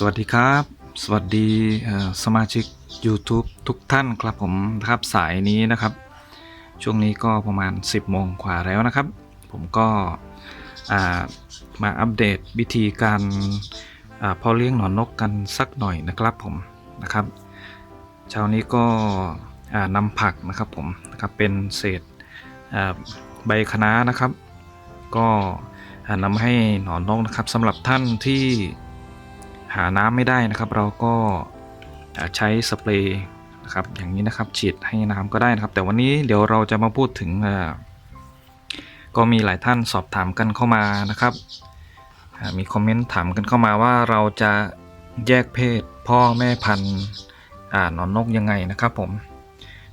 สวัสดีครับ สวัสดีสมาชิก YouTube ทุกท่านครับผมนะครับสายนี้นะครับ ช่วงนี้ก็ประมาณ 10โมงกว่าแล้วนะครับ ผมก็มาอัปเดตวิธีการอาพาะเลี้ยงหนอนนกกันสักหน่อยนะครับผมนะครับเช้านี้ก็นำผักนะครับผมนะครับเป็นเศษใบคะน้านะครับ ก็อ่านำให้หนอนนกนะครับสำหรับท่านที่ หาน้ำไม่ได้นะครับ เราก็ใช้สเปรย์นะครับอย่างนี้นะครับฉีดให้น้ำก็ได้นะครับ แต่วันนี้เดี๋ยวเราจะมาพูดถึงก็มีหลายท่านสอบถามกันเข้ามานะครับ มีคอมเมนต์ถามกันเข้ามาว่าเราจะแยกเพศพ่อแม่พันธุ์หนอนนกยังไงนะครับผม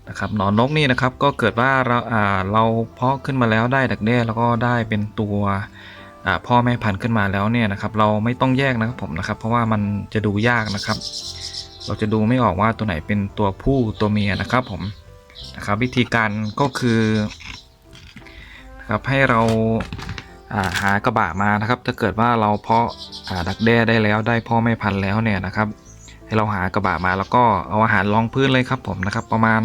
นะครับหนอนนกนี่นะครับก็เกิดว่าเราเราเพาะขึ้นมาแล้วได้ดักแด้แล้วก็ได้เป็นตัว พ่อแม่พันธุ์ขึ้นมาแล้วเนี่ยนะครับ เราไม่ต้องแยกนะครับผมนะครับ เพราะว่ามันจะดูยากนะครับ เราจะดูไม่ออกว่าตัวไหนเป็นตัวผู้ตัวเมียนะครับผมนะครับวิธีการก็คือนะครับให้เราาหากระบะมานะครับ ถ้าเกิดว่าเราเพาะาดักแด้ได้แล้วได้พ่อแม่พันธุ์แล้วเนี่ยนะครับ ให้เราหากระบะมาแล้วก็เอาอาหารรองพื้นเลยครับผมนะครับ ประมาณ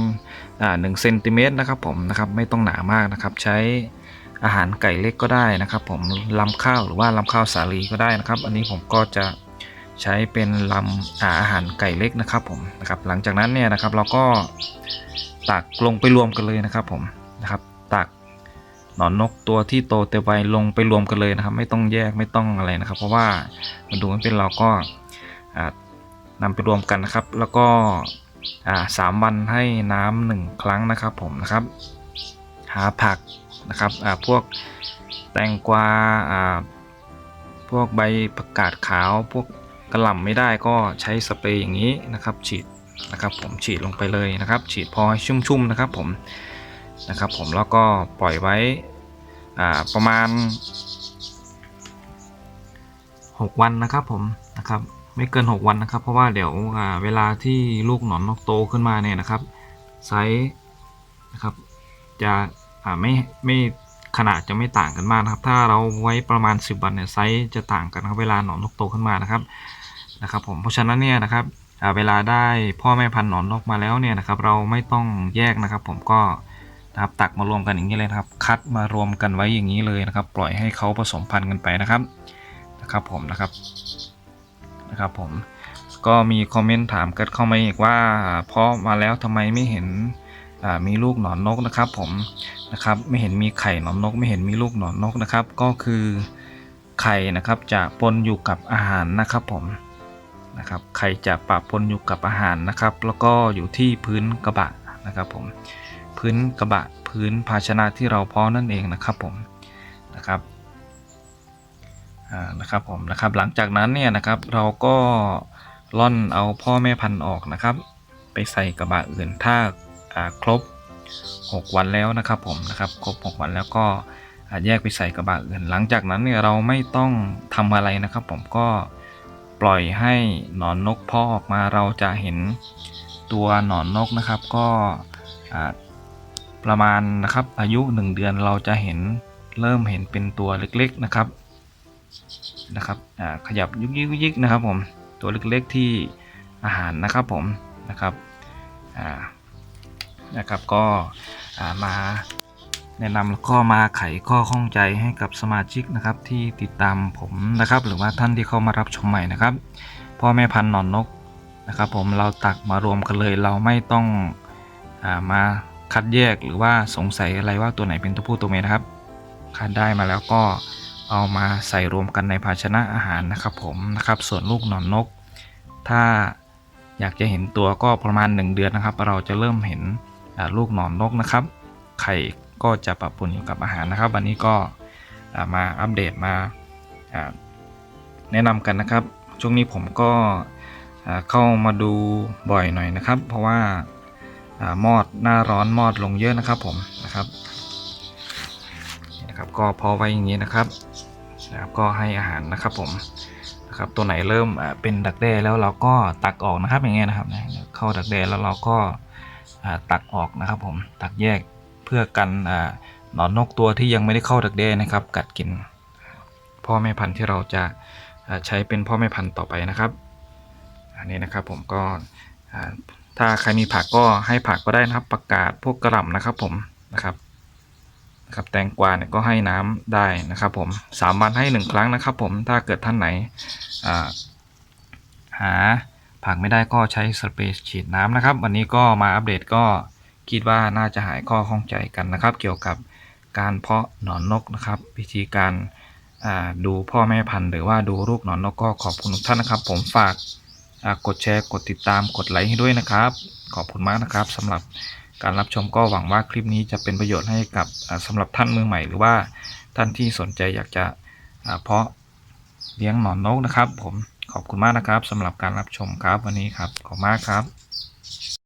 หนึ่งเซนติเมตรนะครับผมนะครับไม่ต้องหนามากนะครับใช้ อาหารไก่เล็กก็ได้นะครับผมลำข้าวหรือว่าลำข้าวสาลีก็ได้นะครับ อันนี้ผมก็จะใช้เป็นลำอาอาหารไก่เล็กนะครับผมนะครับหลังจากนั้นเนี่ยนะครับเราก็ตักลงไปรวมกันเลยนะครับผมนะครับตักหนอนนกตัวที่โตเต็มวัยลงไปรวมกันเลยนะครับ ไม่ต้องแยกไม่ต้องอะไรนะครับ เพราะว่ามันดูไม่เป็นเราก็อ่านำไปรวมกันนะครับ แล้วก็สามวันให้น้ำหนึ่งครั้งนะครับผมนะครับ หาผัก นะครับพวกแตงกวาพวกใบผักกาดขาว พวกกระหล่ำไม่ได้ก็ใช้สเปรย์อย่างนี้นะครับ ฉีดนะครับผมฉีดลงไปเลยนะครับ ฉีดพอให้ชุ่มๆนะครับผมนะครับผมแล้วก็ปล่อยไว้ประมาณ 6 วันนะครับผมนะครับไม่เกิน 6 วันนะครับ เพราะว่าเดี๋ยวเวลาที่ลูกหนอนนกโตขึ้นมาเนี่ยนะครับไซส์นะครับจะ อ่าไม่ไม่ขนาดจะไม่ต่างกันมากนะครับ ถ้าเราไว้ประมาณ 10 วันเนี่ยไซส์จะต่างกันครับเวลาหนอนนกโตขึ้นมานะครับนะครับผมเพราะฉะนั้นเนี่ยนะครับเวลาได้พ่อแม่พันธุ์หนอนนกมาแล้วเนี่ยนะครับ เราไม่ต้องแยกนะครับ ผมก็นะครับตักมารวมกันอย่างนี้เลยครับ คัดมารวมกันไว้อย่างนี้เลยนะครับ ปล่อยให้เขาผสมพันธุ์กันไปนะครับนะครับผมนะครับนะครับผมก็มีคอมเมนต์ถามกันเข้ามาอีกว่าเพาะมาแล้วทำไมไม่เห็นมีลูกหนอนนกนะครับ ผม นะครับ ไม่เห็นมีไข่หนอนนก ไม่เห็นมีลูกหนอนนกนะครับ ก็คือไข่นะครับจะปนอยู่กับอาหารนะครับผมนะครับไข่จะปะปนอยู่กับอาหารนะครับ แล้วก็อยู่ที่พื้นกระบะนะครับผมพื้นกระบะพื้นภาชนะที่เราเพาะนั่นเองนะครับผมนะครับอ่านะครับผมนะครับหลังจากนั้นเนี่ยนะครับเราก็ล่อนเอาพ่อแม่พันธุ์ออกนะครับ ไปใส่กระบะอื่นถ้าครบ 6 วันแล้วนะครับผมนะครับครบ 6 วันแล้วก็แยกไปใส่กระบะอื่น หลังจากนั้นเนี่ยเราไม่ต้องทำอะไรนะครับ ผมก็ปล่อยให้หนอนนกพ่อออกมาเราจะเห็นตัวหนอนนกนะครับก็ประมาณนะครับอายุ 1 เดือนเราจะเห็นเริ่มเห็นเป็นตัวเล็กๆนะครับนะครับขยับยุกยิกยิกนะครับผมตัวเล็กๆที่อาหารนะครับผมนะครับ นะครับก็มาแนะนำแล้วก็มาไขข้อข้องใจให้กับสมาชิกนะครับที่ติดตามผมนะครับ หรือว่าท่านที่เข้ามารับชมใหม่นะครับพ่อแม่พันธุ์หนอนนกนะครับ ผมเราตักมารวมกันเลย เราไม่ต้องอามาคัดแยกหรือว่าสงสัยอะไรว่าตัวไหนเป็นตัวผู้ตัวเมียนะครับคัดได้มาแล้วก็เอามาใส่รวมกันในภาชนะอาหารนะครับ ผมนะครับ ส่วนลูกหนอนนก ถ้าอยากจะเห็นตัวก็ประมาณ 1 เดือนนะครับ เราจะเริ่มเห็น ลูกหนอนนกนะครับ ไข่ก็จะปะปนอยู่กับอาหารนะครับ วันนี้ก็มาอัปเดตมาแนะนำกันนะครับ ช่วงนี้ผมก็เข้ามาดูบ่อยหน่อยนะครับ เพราะว่าอมอดหน้าร้อนมอดลงเยอะนะครับผมนะครับนะครับ ก็พอไว้อย่างนี้นะครับนะครับก็ให้อาหารนะครับผมนะครับตัวไหนเริ่มเป็นดักแด้แล้วเราก็ตักออกนะครับอย่างเงี้ยนะครับ เข้าดักแด้แล้วเราก็ ตักออกนะครับผมตักแยกเพื่อกันหนอนนกตัวที่ยังไม่ได้เข้าดักแด้นะครับ กัดกิน พ่อแม่พันธุ์ที่เราจะใช้เป็นพ่อแม่พันธุ์ต่อไปนะครับอันนี้นะครับผมก็ถ้าใครมีผักก็ให้ผักก็ได้นะครับ ประกาศพวกกระหล่ำนะครับผมนะครับนะครับแตงกวาเนี่ยก็ให้น้ำได้นะครับผมสามวันให้หนึ่งครั้งนะครับผมถ้าเกิดท่านไหนหา ผักไม่ได้ก็ใช้สเปรย์ฉีดน้ำนะครับ วันนี้ก็มาอัปเดตก็คิดว่าน่าจะหายข้อข้องใจกันนะครับ เกี่ยวกับการเพาะหนอนนกนะครับ วิธีการดูพ่อแม่พันธุ์หรือว่าดูลูกหนอนนกก็ขอบคุณทุกท่านนะครับ ผมฝากกดแชร์กดติดตามกดไลค์ให้ด้วยนะครับ ขอบคุณมากนะครับสำหรับการรับชมก็หวังว่าคลิปนี้จะเป็นประโยชน์ให้กับอ่าสำหรับท่านมือใหม่ หรือว่าท่านที่สนใจอยากจะเพาะเลี้ยงหนอนนกนะครับ ผม ขอบคุณมากนะครับสำหรับการรับชมครับวันนี้ครับขอบคุณมากครับ